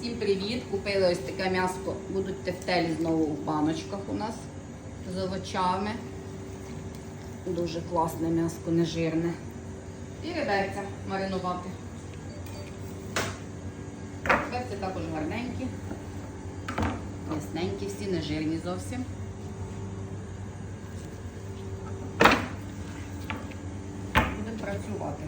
Всім привіт! Купили ось таке м'ясо. Будуть тефтелі знову в баночках у нас з овочами. Дуже класне м'ясо, нежирне. І реберця маринувати. Реберці також гарненькі, ясненькі, всі нежирні зовсім. Будемо працювати.